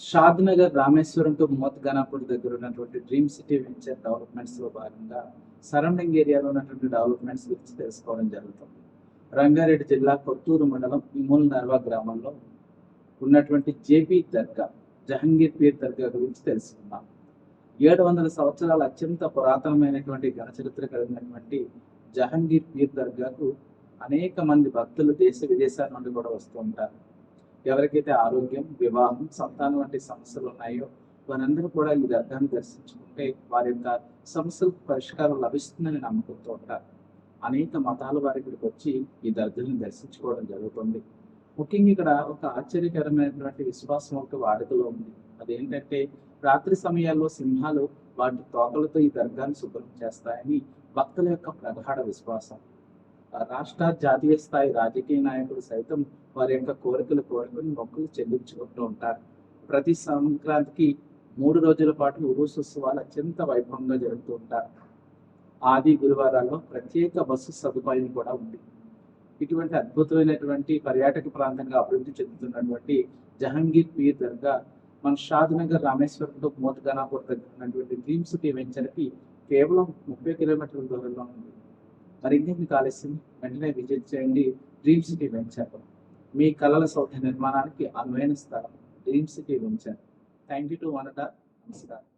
షాద్ Nagar Rameshwaram to మోత్ Ganapur దగ్గర ఉన్నటువంటి dream city venture డెవలప్మెంట్స్లో భాగంగా సరౌండింగ్ ఏరియాలో ఉన్నటువంటి డెవలప్మెంట్స్ గురించి తెలుసుకోవడం జరుగుతుంది. రంగారెడ్డి జిల్లా కొత్తూరు మండలం ఇమూల్ నర్వా గ్రామంలో ఉన్నటువంటి జేపీ దర్గా జహంగీర్ పీర్ దర్గా గురించి తెలుసుకుందాం. ఏడు వందల సంవత్సరాల అత్యంత పురాతనమైనటువంటి ఘన చరిత్ర కలిగినటువంటి జహంగీర్ పీర్ దర్గాకు అనేక మంది భక్తులు దేశ విదేశాల నుండి కూడా వస్తూ ఉంటారు. ఎవరికైతే ఆరోగ్యం వివాహం సంతానం వంటి సమస్యలు ఉన్నాయో వారందరూ కూడా ఈ దర్గాను దర్శించుకుంటే వారి యొక్క సమస్యలకు పరిష్కారం లభిస్తుందని నమ్ముకుంటూ ఉంటారు. అనేక మతాల వారి ఇక్కడికి వచ్చి ఈ దర్గాను దర్శించుకోవడం జరుగుతుంది. ముఖ్యంగా ఇక్కడ ఒక ఆశ్చర్యకరమైనటువంటి విశ్వాసం ఒక వాడుకలో ఉంది. అదేంటంటే రాత్రి సమయాల్లో సింహాలు వాటి తోకలతో ఈ దర్గాను శుభ్రం చేస్తాయని భక్తుల యొక్క ప్రగాఢ విశ్వాసం. రాష్ట్ర జాతీయ స్థాయి రాజకీయ నాయకులు సైతం వారి యొక్క కోరికలు కోరుకుని మొక్కులు చెల్లించుకుంటూ ఉంటారు. ప్రతి సంక్రాంతికి మూడు రోజుల పాటు ఉరుసు ఉత్సవాలు అత్యంత వైభవంగా జరుగుతూ ఉంటారు. ఆది గురువారాల్లో ప్రత్యేక బస్సు సదుపాయం కూడా ఉంది. ఇటువంటి అద్భుతమైనటువంటి పర్యాటక ప్రాంతంగా అభివృద్ధి చెందుతున్నటువంటి జహంగీర్ పీర్ దర్గా మన షాద్నగర్ రామేశ్వరంలో రామేశ్వరంతో మోతగనాపూర్ దగ్గర ఉన్నటువంటి డ్రీమ్స్ సిటీ వెంచర్కి కేవలం ముప్పై కిలోమీటర్ల దూరంలో ఉంది. మరిన్ని ఆలస్యం. వెంటనే విజిట్ చేయండి. డ్రీమ్ సిటీ వెంచర్ మీ కళల సౌఖ్య నిర్మాణానికి అనువైన స్థలం dream city venture thank you to వనట నమస్కారం